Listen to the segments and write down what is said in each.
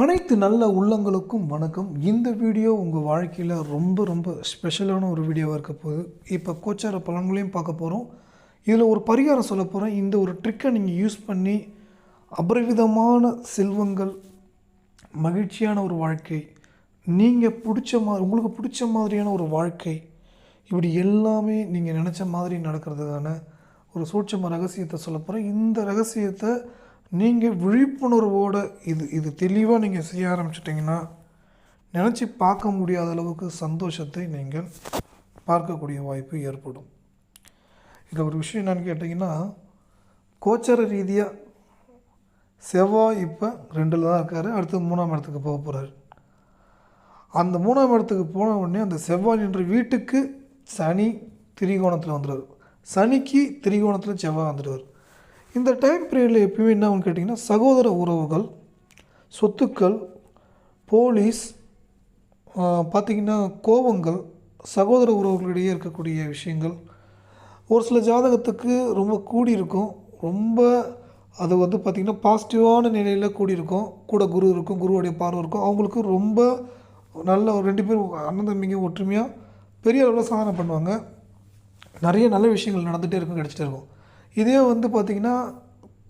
அனைத்து நல்ல உள்ளங்களுக்கும் வணக்கம். இந்த வீடியோ உங்கள் வாழ்க்கையில் ரொம்ப ரொம்ப ஸ்பெஷலான ஒரு வீடியோவாக இருக்க போகுது. இப்போ கோச்சார பலன்களையும் பார்க்க போகிறோம் இதில் ஒரு பரிகாரம் சொல்ல போகிறேன் இந்த ஒரு ட்ரிக்கை நீங்கள் யூஸ் பண்ணி அபரிவிதமான செல்வங்கள் மகிழ்ச்சியான ஒரு வாழ்க்கை நீங்கள் பிடிச்ச மாதிரி உங்களுக்கு பிடிச்ச மாதிரியான ஒரு வாழ்க்கை இப்படி எல்லாமே நீங்கள் நினச்ச மாதிரி நடக்கிறதுக்கான ஒரு சூட்சம ரகசியத்தை சொல்ல போகிறேன் இந்த ரகசியத்தை நீங்கள் விழிப்புணர்வோடு இது இது தெளிவாக நீங்கள் செய்ய ஆரம்பிச்சிட்டிங்கன்னா நினச்சி பார்க்க முடியாத அளவுக்கு சந்தோஷத்தை நீங்கள் பார்க்கக்கூடிய வாய்ப்பு ஏற்படும். இதில் ஒரு விஷயம் என்னென்னு கேட்டிங்கன்னா கோச்சர ரீதியாக செவ்வாய் இப்போ ரெண்டில் தான் இருக்கார் அடுத்து மூணாம் இடத்துக்கு போக போகிறாரு அந்த மூணாம் இடத்துக்கு போன உடனே அந்த செவ்வாய் என்ற வீட்டுக்கு சனி திரிகோணத்தில் வந்துடுவார் சனிக்கு திரிகோணத்தில் செவ்வாய் வந்துடுவார் இந்த டைம் பீரியடில் எப்பயுமே என்ன கேட்டிங்கன்னா சகோதர உறவுகள் சொத்துக்கள் போலீஸ் பார்த்திங்கன்னா கோபங்கள் சகோதர உறவுகளிடையே இருக்கக்கூடிய விஷயங்கள் ஒரு சில ஜாதகத்துக்கு ரொம்ப கூடி இருக்கும் ரொம்ப அது வந்து பார்த்திங்கன்னா பாசிட்டிவான நிலையில் கூடி இருக்கும் கூட குரு இருக்கும் குருவுடைய பார்வை இருக்கும். அவங்களுக்கு ரொம்ப நல்ல ஒரு ரெண்டு பேரும் அண்ணன் தம்பிங்க ஒற்றுமையாக பெரிய அளவில் சாதனை பண்ணுவாங்க. நிறைய நல்ல விஷயங்கள் நடந்துகிட்டே இருக்கும் கிடச்சிட்டே இருக்கும். இதே வந்து பார்த்திங்கன்னா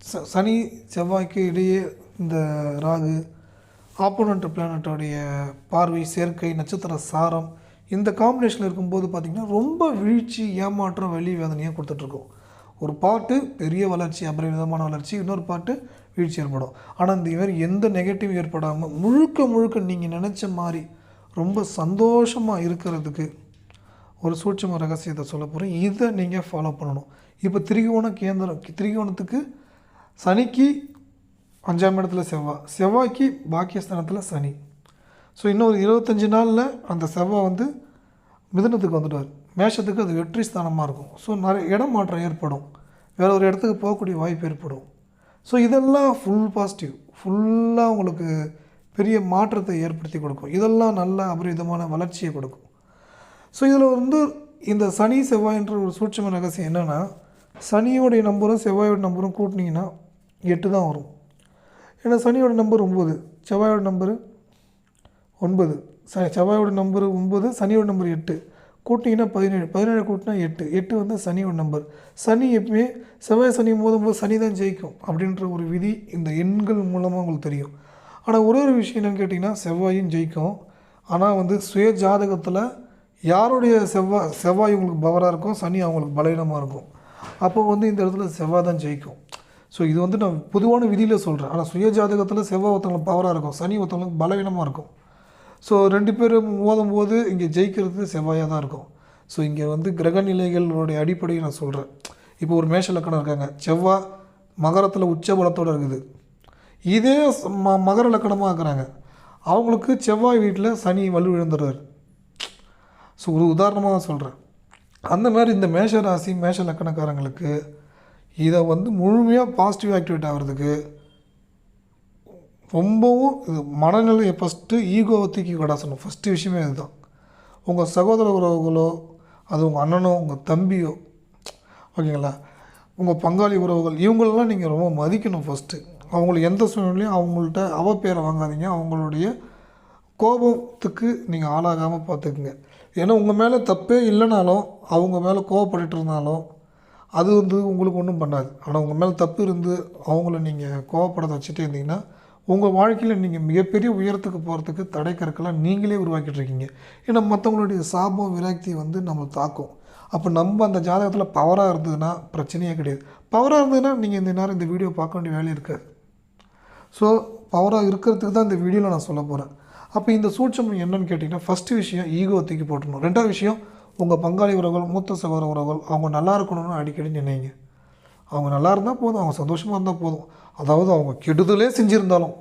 ச சனி செவ்வாய்க்கு இடையே இந்த ராகு ஆப்போனண்ட் பிளானட்டோடைய பார்வை சேர்க்கை நட்சத்திர சாரம் இந்த காம்பினேஷனில் இருக்கும்போது பார்த்திங்கன்னா ரொம்ப வீழ்ச்சி ஏமாற்றம் வெளி வேதனையாக கொடுத்துட்ருக்கோம். ஒரு பாட்டு பெரிய வளர்ச்சி அபரிவிதமான வளர்ச்சி இன்னொரு பாட்டு வீழ்ச்சி ஏற்படும். ஆனால் இந்த மாதிரி எந்த நெகட்டிவ் ஏற்படாமல் முழுக்க முழுக்க நீங்கள் நினச்ச மாதிரி ரொம்ப சந்தோஷமாக இருக்கிறதுக்கு ஒரு சூட்சம ரகசியத்தை சொல்ல போகிறேன் இதை நீங்கள் ஃபாலோ பண்ணணும். இப்போ திரிகோண கேந்திரம் திரிகோணத்துக்கு சனிக்கு அஞ்சாம் இடத்துல செவ்வாய் செவ்வாய்க்கு பாக்கியஸ்தானத்தில் சனி. ஸோ இன்னும் ஒரு இருபத்தஞ்சி நாளில் அந்த செவ்வாய் வந்து மிதுனத்துக்கு வந்துடுவார். மேஷத்துக்கு அது வெற்றி ஸ்தானமாக இருக்கும். ஸோ நிறைய இடம் மாற்றம் ஏற்படும். வேறு ஒரு இடத்துக்கு போகக்கூடிய வாய்ப்பு ஏற்படும். ஸோ இதெல்லாம் ஃபுல் பாசிட்டிவ் ஃபுல்லாக உங்களுக்கு பெரிய மாற்றத்தை ஏற்படுத்தி கொடுக்கும். இதெல்லாம் நல்ல அபரிதமான வளர்ச்சியை கொடுக்கும். ஸோ இதில் வந்து இந்த சனி செவ்வாய்ன்ற ஒரு சூட்சம ரகசியம் என்னென்னா சனியோடைய நம்பரும் செவ்வாயோட நம்பரும் கூட்டினீங்கன்னா எட்டு தான் வரும். ஏன்னா சனியோட நம்பர் ஒம்பது செவ்வாயோட நம்பரு ஒன்பது. ச செவ்வாயோட நம்பர் ஒம்பது சனியோட நம்பர் எட்டு. கூட்டிங்கன்னா பதினேழு. பதினேழு கூட்டினா எட்டு. எட்டு வந்து சனியோட நம்பர். சனி எப்பவுமே செவ்வாய் சனி மோதும்போது சனி தான் ஜெயிக்கும் அப்படின்ற ஒரு விதி இந்த எண்கள் மூலமாக உங்களுக்கு தெரியும். ஆனால் ஒரு ஒரு விஷயம் என்னென்னு கேட்டிங்கன்னா செவ்வாயும் ஜெயிக்கும். ஆனால் வந்து சுய ஜாதகத்தில் யாருடைய செவ்வாய் செவ்வாய் உங்களுக்கு பவராக இருக்கும் சனி அவங்களுக்கு பலவீனமாக இருக்கும் அப்போ வந்து இந்த இடத்துல செவ்வாய் தான் ஜெயிக்கும். ஸோ இது வந்து நான் பொதுவான விதியில் சொல்கிறேன் ஆனால் சுய ஜாதகத்தில் செவ்வாய் ஒருத்தவங்களுக்கு பவராக இருக்கும் சனி ஒருத்தவங்களுக்கு பலவீனமாக இருக்கும் ஸோ ரெண்டு பேரும் மோதும் போது இங்கே ஜெயிக்கிறது செவ்வாயாக தான் இருக்கும். ஸோ இங்கே வந்து கிரக நிலைகளுடைய அடிப்படையை நான் சொல்கிறேன் இப்போ ஒரு மேஷ லக்கணம் இருக்காங்க. செவ்வாய் மகரத்தில் உச்ச பலத்தோடு இருக்குது. இதே ம மகர லக்கணமாக இருக்கிறாங்க. அவங்களுக்கு செவ்வாய் வீட்டில் சனி வலு விழுந்துடுறாரு. ஸோ ஒரு உதாரணமாக சொல்கிறேன் அந்த மாதிரி இந்த மேஷ ராசி மேஷ லக்கணக்காரங்களுக்கு இதை வந்து முழுமையாக பாசிட்டிவ் ஆக்டிவேட் ஆகிறதுக்கு ரொம்பவும் இது மனநிலையை ஃபஸ்ட்டு ஈகோவை தூக்கி கடாசணும் ஃபஸ்ட்டு விஷயமே இதுதான். உங்கள் சகோதர உறவுகளோ அது உங்கள் அண்ணனோ உங்கள் தம்பியோ ஓகேங்களா? உங்கள் பங்காளி உறவுகள் இவங்களெல்லாம் நீங்கள் ரொம்ப மதிக்கணும் ஃபஸ்ட்டு அவங்களுக்கு எந்த சூழ்நிலையும் அவங்கள்ட்ட அவ பேரை வாங்காதீங்க. அவங்களுடைய கோபத்துக்கு நீங்கள் ஆளாகாமல் பார்த்துக்குங்க. ஏன்னா உங்கள் மேலே தப்பே இல்லைனாலும் அவங்க மேலே கோவப்பட்டுட்டு இருந்தாலும் அது வந்து உங்களுக்கு ஒன்றும் பண்ணாது. ஆனால் உங்கள் மேலே தப்பு இருந்து அவங்கள நீங்கள் கோவப்பட வச்சுட்டே இருந்தீங்கன்னா உங்கள் வாழ்க்கையில் நீங்கள் மிகப்பெரிய உயரத்துக்கு போகிறதுக்கு தடை கற்கலாம் நீங்களே உருவாக்கிட்டு இருக்கீங்க. ஏன்னா மற்றவங்களுடைய சாபம் விரக்தி வந்து நம்மளை தாக்கும். அப்போ நம்ம அந்த ஜாதகத்தில் பவராக இருந்ததுன்னா பிரச்சனையே கிடையாது. பவராக இருந்ததுன்னா நீங்கள் இந்த நேரம் இந்த வீடியோ பார்க்க வேண்டிய வேலை இருக்காது. ஸோ பவராக இருக்கிறதுக்கு தான் இந்த வீடியோவில் நான் சொல்ல போகிறேன் அப்போ இந்த சூட்சம் என்னன்னு கேட்டிங்கன்னா ஃபஸ்ட்டு விஷயம் ஈகோ தூக்கி போட்டணும் ரெண்டாவது விஷயம் உங்கள் பங்காளி உறவுகள் மூத்த சகோதர உறவுகள் அவங்க நல்லா இருக்கணும்னு அடிக்கடி நினைங்க. அவங்க நல்லா இருந்தால் போதும் அவங்க சந்தோஷமாக இருந்தால் போதும். அதாவது அவங்க கெடுதலே செஞ்சுருந்தாலும்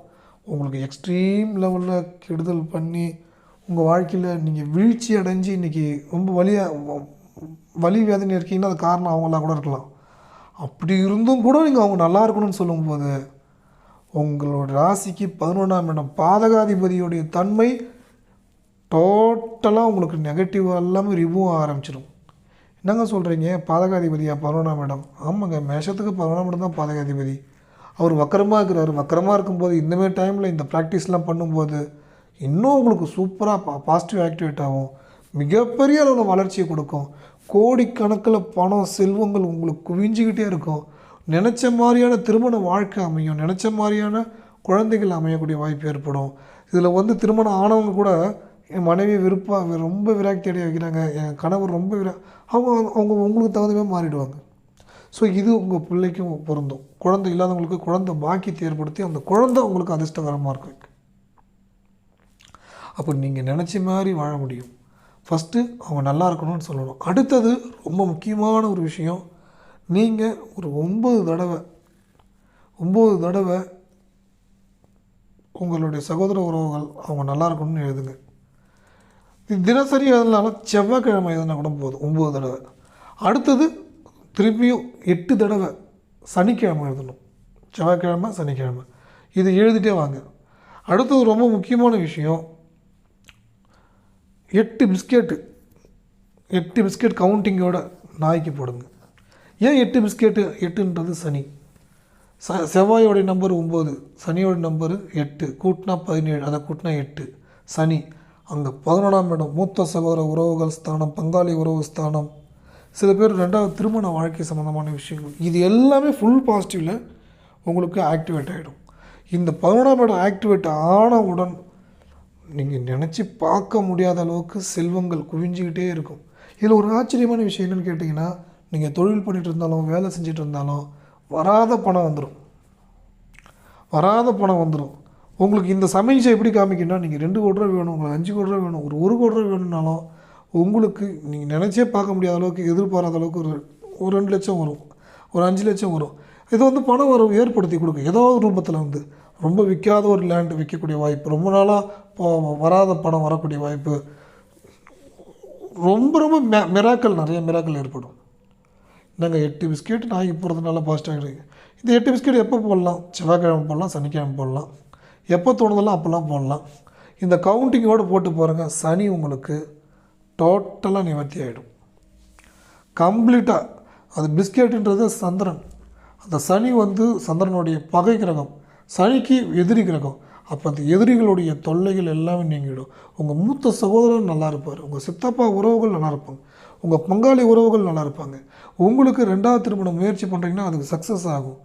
உங்களுக்கு எக்ஸ்ட்ரீம் லெவலில் கெடுதல் பண்ணி உங்கள் வாழ்க்கையில் நீங்கள் வீழ்ச்சி அடைஞ்சு இன்றைக்கி ரொம்ப வலியாக வலி வேதனை இருக்கீங்கன்னா அது காரணம் அவங்களாம் கூட இருக்கலாம். அப்படி இருந்தும் கூட நீங்கள் அவங்க நல்லா இருக்கணும்னு சொல்லும்போது உங்களோட ராசிக்கு பதினொன்றாம் இடம் பாதகாதிபதியுடைய தன்மை டோட்டலாக உங்களுக்கு நெகட்டிவாக எல்லாமே ரிமூவ் ஆரம்பிச்சிடும் என்னங்க சொல்கிறீங்க பாதகாதிபதியா? பதினொன்றாம் இடம். ஆமாங்க மேஷத்துக்கு பதினொன்றாம் இடம் தான் பாதகாதிபதி. அவர் வக்கரமாக இருக்கிறார். வக்கரமாக இருக்கும்போது இந்தமாரி டைமில் இந்த ப்ராக்டிஸ்லாம் பண்ணும்போது இன்னும் உங்களுக்கு சூப்பராக பா பாசிட்டிவ் ஆக்டிவேட் ஆகும். மிகப்பெரிய அளவில் வளர்ச்சியை கொடுக்கும். கோடிக்கணக்கில் பணம் செல்வங்கள் உங்களுக்கு குவிஞ்சிக்கிட்டே இருக்கும். நினச்ச மாதிரியான திருமண வாழ்க்கை அமையும் நினச்ச மாதிரியான குழந்தைகள் அமையக்கூடிய வாய்ப்பு ஏற்படும். இதில் வந்து திருமணம் ஆனவங்க கூட என் மனைவி விருப்பம் ரொம்ப விராக்தி அடைய வைக்கிறாங்க. என் கணவர் ரொம்ப விரா அவங்க அவங்க உங்களுக்கு தகுந்த மாதிரி மாறிடுவாங்க. ஸோ இது உங்கள் பிள்ளைக்கும் பொருந்தும். குழந்தை இல்லாதவங்களுக்கு குழந்தை பாக்கியத்தை ஏற்படுத்தி அந்த குழந்தை உங்களுக்கு அதிர்ஷ்டகரமாக இருக்கும். அப்போ நீங்கள் நினச்ச மாதிரி வாழ முடியும். ஃபஸ்ட்டு அவங்க நல்லா இருக்கணும்னு சொல்லணும். அடுத்தது ரொம்ப முக்கியமான ஒரு விஷயம் நீங்கள் ஒரு ஒம்பது தடவை ஒம்பது தடவை உங்களுடைய சகோதர உறவுகள் அவங்க நல்லா இருக்கணும்னு எழுதுங்க. தினசரி எழுதினால செவ்வாய்க்கிழமை எழுதினா கூட போதும் ஒம்பது தடவை. அடுத்தது திருப்பியும் எட்டு தடவை சனிக்கிழமை எழுதணும். செவ்வாய்க்கிழமை சனிக்கிழமை. இது எழுதிட்டே வாங்க. அடுத்தது ரொம்ப முக்கியமான விஷயம் எட்டு பிஸ்கெட்டு எட்டு பிஸ்கெட் கவுண்டிங்கோட நாய்க்கு போடுங்க. ஏன் எட்டு பிஸ்கெட்டு எட்டுன்றது சனி? ச செவ்வாயோடைய நம்பர் ஒம்பது சனியோட நம்பரு எட்டு கூட்டினா பதினேழு அதை கூட்டினா எட்டு. சனி அங்கே பதினொன்றாம் இடம் மூத்த சகோதர உறவுகள் ஸ்தானம் பங்காளி உறவு ஸ்தானம். சில பேர் ரெண்டாவது திருமண வாழ்க்கை சம்மந்தமான விஷயங்கள். இது எல்லாமே ஃபுல் பாசிட்டிவில் உங்களுக்கு ஆக்டிவேட் ஆகிடும் இந்த பதினொன்றாம் இடம் ஆக்டிவேட் ஆனவுடன் நீங்கள் நினச்சி பார்க்க முடியாத அளவுக்கு செல்வங்கள் குவிஞ்சிக்கிட்டே இருக்கும். இதில் ஒரு ஆச்சரியமான விஷயம் என்னென்னு கேட்டிங்கன்னா நீங்கள் தொழில் பண்ணிகிட்டு இருந்தாலும் வேலை செஞ்சுட்டு இருந்தாலும் வராத பணம் வந்துடும் வராத பணம் வந்துடும் உங்களுக்கு இந்த சமீட்சை எப்படி காமிக்கணும்னா நீங்கள் ரெண்டு கோடி ரூபா வேணும் உங்களுக்கு அஞ்சு கோடி ரூபா வேணும் ஒரு ஒரு கோடி ரூபா வேணும்னாலும் உங்களுக்கு நீங்கள் நினச்சே பார்க்க முடியாத அளவுக்கு எதிர்பாராத அளவுக்கு ஒரு ஒரு ரெண்டு லட்சம் வரும். ஒரு அஞ்சு லட்சம் வரும். இது வந்து பணம் வரவு ஏற்படுத்தி கொடுக்கும். ஏதோ ஒரு ரூபத்தில் வந்து ரொம்ப விற்காத ஒரு லேண்டு விற்கக்கூடிய வாய்ப்பு ரொம்ப நாளாக வராத பணம் வரக்கூடிய வாய்ப்பு ரொம்ப ரொம்ப மெ மிராக்கள் நிறைய மிராக்கள் ஏற்படும். நாங்கள் எட்டு பிஸ்கெட் நாய்க்கு போகிறதுனால பாசிட்டிவாக இருக்குது இந்த எட்டு பிஸ்கெட் எப்போ போடலாம்? செவ்வாய்க்கிழமை போடலாம் சனிக்கிழமை போடலாம். எப்போ தோணுதெல்லாம் அப்போல்லாம் போடலாம். இந்த கவுண்டிங்கோடு போட்டு பாருங்கள் சனி உங்களுக்கு டோட்டலாக நிவர்த்தி ஆகிடும் கம்ப்ளீட்டாக அது பிஸ்கெட்டுன்றது சந்திரன். அந்த சனி வந்து சந்திரனுடைய பகை கிரகம். சனிக்கு எதிரி கிரகம். அப்போ அந்த எதிரிகளுடைய தொல்லைகள் எல்லாமே நீங்கிடும். உங்கள் மூத்த சகோதரர் நல்லா இருப்பார். உங்கள் சித்தப்பா உறவுகள் நல்லா இருப்பாங்க. உங்கள் பங்காளி உறவுகள் நல்லா இருப்பாங்க. உங்களுக்கு ரெண்டாவது திருமணம் முயற்சி பண்ணுறீங்கன்னா அதுக்கு சக்ஸஸ் ஆகும்.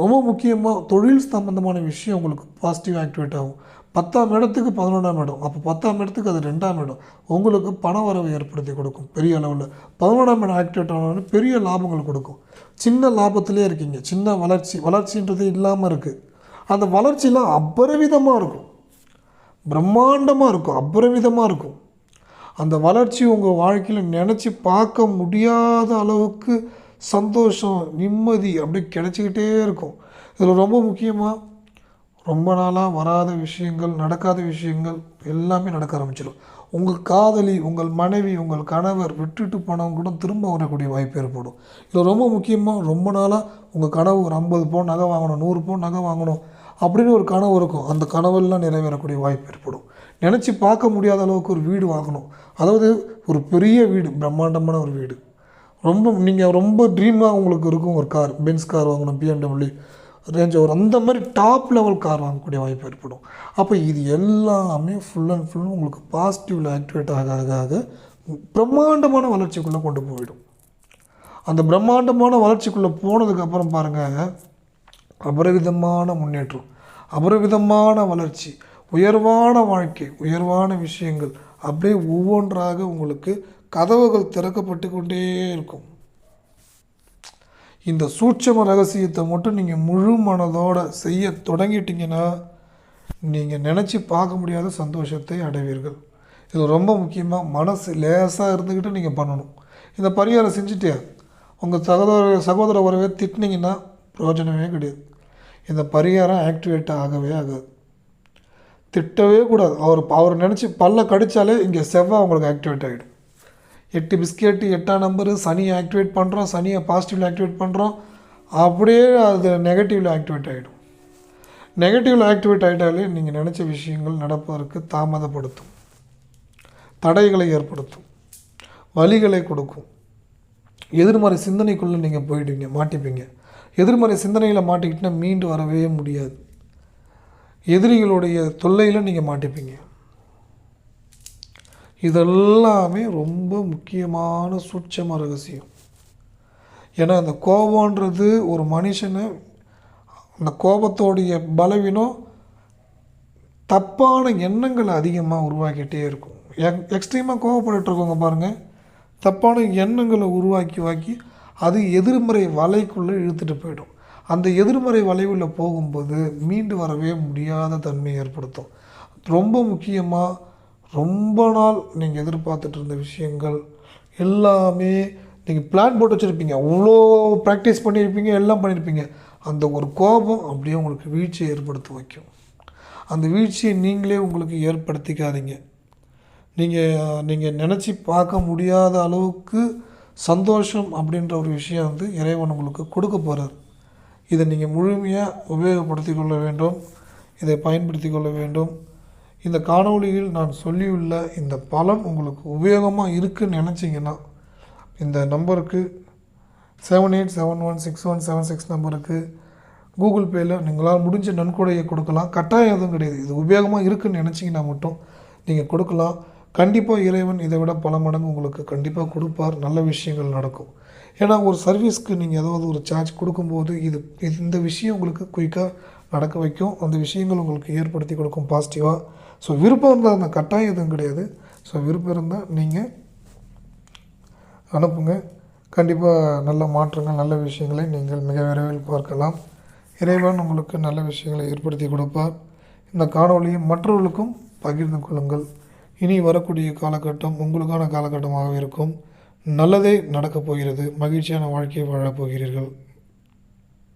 ரொம்ப முக்கியமாக தொழில் சம்பந்தமான விஷயம் உங்களுக்கு பாசிட்டிவ் ஆக்டிவேட் ஆகும். பத்தாம் இடத்துக்கு பதினொன்றாம் இடம். அப்போ பத்தாம் இடத்துக்கு அது ரெண்டாம் இடம். உங்களுக்கு பண வரவு ஏற்படுத்தி கொடுக்கும் பெரிய அளவில். பதினொன்றாம் இடம் ஆக்டிவேட் ஆனாலும் பெரிய லாபங்கள் கொடுக்கும். சின்ன லாபத்திலே இருக்கீங்க. சின்ன வளர்ச்சி. வளர்ச்சின்றது இல்லாமல் இருக்குது அந்த வளர்ச்சியெலாம் அபரிவிதமாக இருக்கும். பிரம்மாண்டமாக இருக்கும். அபரிவிதமாக இருக்கும். அந்த வளர்ச்சி உங்கள் வாழ்க்கையில் நினச்சி பார்க்க முடியாத அளவுக்கு சந்தோஷம் நிம்மதி அப்படி கிடச்சிக்கிட்டே இருக்கும். இதில் ரொம்ப முக்கியமாக ரொம்ப நாளாக வராத விஷயங்கள் நடக்காத விஷயங்கள் எல்லாமே நடக்க ஆரம்பிச்சிடும். உங்கள் காதலி உங்கள் மனைவி உங்கள் கணவர் விட்டுட்டு போனவங்க கூட திரும்ப வரக்கூடிய வாய்ப்பு ஏற்படும். இதில் ரொம்ப முக்கியமாக ரொம்ப நாளாக உங்கள் கனவு ஒரு ஐம்பது பவுன் நகை வாங்கணும் நூறு பவுன் நகை வாங்கணும் அப்படின்னு ஒரு கனவு இருக்கும். அந்த கனவெல்லாம் நிறைவேறக்கூடிய வாய்ப்பு ஏற்படும். நினச்சி பார்க்க முடியாத அளவுக்கு ஒரு வீடு வாங்கணும். அதாவது ஒரு பெரிய வீடு பிரம்மாண்டமான ஒரு வீடு. ரொம்ப நீங்கள் ரொம்ப ட்ரீமாக உங்களுக்கு இருக்கும் ஒரு கார் பென்ஸ் கார் வாங்கணும் பிஎம்டபிள்யூ ரேஞ்ச் ஒரு அந்த மாதிரி டாப் லெவல் கார் வாங்கக்கூடிய வாய்ப்பு ஏற்படும். அப்போ இது எல்லாமே ஃபுல் அண்ட் ஃபுல் உங்களுக்கு பாசிட்டிவில் ஆக்டிவேட் ஆக ஆக ஆக பிரம்மாண்டமான வளர்ச்சிக்குள்ளே கொண்டு போயிடும். அந்த பிரம்மாண்டமான வளர்ச்சிக்குள்ளே போனதுக்கப்புறம் பாருங்கள் அபரவிதமான முன்னேற்றம் அபரவிதமான வளர்ச்சி உயர்வான வாழ்க்கை உயர்வான விஷயங்கள் அப்படியே ஒவ்வொன்றாக உங்களுக்கு கதவுகள் திறக்கப்பட்டு கொண்டே இருக்கும். இந்த சூட்சம ரகசியத்தை மட்டும் நீங்கள் முழு மனதோட செய்ய தொடங்கிட்டீங்கன்னா நீங்கள் நினச்சி பார்க்க முடியாத சந்தோஷத்தை அடைவீர்கள். இது ரொம்ப முக்கியமாக மனசு லேசாக இருந்துக்கிட்டு நீங்கள் பண்ணணும். இந்த பரிகாரம் செஞ்சுட்டு உங்கள் சகோதர சகோதர உறவை திட்டினீங்கன்னா பிரயோஜனமே கிடையாது. இந்த பரிகாரம் ஆக்டிவேட் ஆகவே ஆகாது. திட்டவே கூடாது. அவர் அவர் நினச்சி பல்ல கடித்தாலே இங்கே செவ்வாய் உங்களுக்கு ஆக்டிவேட் ஆகிடும் எட்டு பிஸ்கெட்டு எட்டாம் நம்பரு சனியை ஆக்டிவேட் பண்ணுறோம் சனியை பாசிட்டிவில் ஆக்டிவேட் பண்ணுறோம் அப்படியே அது நெகட்டிவில் ஆக்டிவேட் ஆகிடும் நெகட்டிவில் ஆக்டிவேட் ஆகிட்டாலே நீங்கள் நினச்ச விஷயங்கள் நடப்பதற்கு தாமதப்படுத்தும். தடைகளை ஏற்படுத்தும். வலிகளை கொடுக்கும். எதிர்மறை சிந்தனைக்குள்ளே நீங்கள் போயிடுவீங்க மாட்டிப்பீங்க. எதிர்மறை சிந்தனையில் மாட்டிக்கிட்டினா மீண்டு வரவே முடியாது. எதிரிகளுடைய தொல்லையில் நீங்கள் மாட்டிப்பீங்க. இதெல்லாமே ரொம்ப முக்கியமான சூட்சம ரகசியம். ஏன்னா அந்த கோபன்றது ஒரு மனுஷனை அந்த கோபத்தோடைய பலவீனம் தப்பான எண்ணங்களை அதிகமாக உருவாக்கிட்டே இருக்கும். எக் எக்ஸ்ட்ரீமாக கோவப்பட்டுட்டு பாருங்கள் தப்பான எண்ணங்களை உருவாக்கி வாக்கி அது எதிர்மறை வலைக்குள்ளே இழுத்துட்டு போயிடும். அந்த எதிர்மறை வளைவில் போகும்போது மீண்டு வரவே முடியாத தன்மை ஏற்படுத்தும். ரொம்ப முக்கியமாக ரொம்ப நாள் நீங்கள் எதிர்பார்த்துட்டு இருந்த விஷயங்கள் எல்லாமே நீங்கள் பிளான் போட்டு வச்சுருப்பீங்க. அவ்வளோ ப்ராக்டிஸ் பண்ணியிருப்பீங்க எல்லாம் பண்ணியிருப்பீங்க அந்த ஒரு கோபம் அப்படியே உங்களுக்கு வீழ்ச்சியை ஏற்படுத்த வைக்கும். அந்த வீழ்ச்சியை நீங்களே உங்களுக்கு ஏற்படுத்திக்காதீங்க. நீங்கள் நீங்கள் நினச்சி பார்க்க முடியாத அளவுக்கு சந்தோஷம் அப்படின்ற ஒரு விஷயம் வந்து இறைவன் உங்களுக்கு கொடுக்க போகிறார் இதை நீங்கள் முழுமையாக உபயோகப்படுத்தி கொள்ள வேண்டும். இதை பயன்படுத்தி கொள்ள வேண்டும். இந்த காணொளியில் நான் சொல்லியுள்ள இந்த பலன் உங்களுக்கு உபயோகமாக இருக்குன்னு நினச்சிங்கன்னா இந்த நம்பருக்கு seven eight seven one six one seven six நம்பருக்கு கூகுள் பேயில் நீங்களால் முடிஞ்ச நன்கொடையை கொடுக்கலாம். கட்டாயம் எதுவும் கிடையாது. இது உபயோகமாக இருக்குன்னு நினச்சிங்கன்னா மட்டும் நீங்கள் கொடுக்கலாம். கண்டிப்பாக இறைவன் இதை விட பல மடங்கு உங்களுக்கு கண்டிப்பாக கொடுப்பார். நல்ல விஷயங்கள் நடக்கும். ஏன்னா ஒரு சர்வீஸ்க்கு நீங்கள் ஏதாவது ஒரு சார்ஜ் கொடுக்கும்போது இது இந்த விஷயம் உங்களுக்கு குயிக்காக நடக்க வைக்கும். அந்த விஷயங்கள் உங்களுக்கு ஏற்படுத்தி கொடுக்கும் பாசிட்டிவாக ஸோ விருப்பம் இருந்தால் அந்த கட்டாயம் எதுவும் கிடையாது. ஸோ விருப்பம் இருந்தால் நீங்கள் அனுப்புங்க. கண்டிப்பாக நல்ல மாற்றங்கள் நல்ல விஷயங்களை நீங்கள் மிக விரைவில் பார்க்கலாம். இறைவன் உங்களுக்கு நல்ல விஷயங்களை ஏற்படுத்தி கொடுப்பார். இந்த காணொளியை மற்றவர்களுக்கும் பகிர்ந்து கொள்ளுங்கள். இனி வரக்கூடிய காலகட்டம் உங்களுக்கான காலகட்டமாக இருக்கும். நல்லதே நடக்கப் போகிறது மகிழ்ச்சியான வாழ்க்கையை வாழப் போகிறீர்கள்.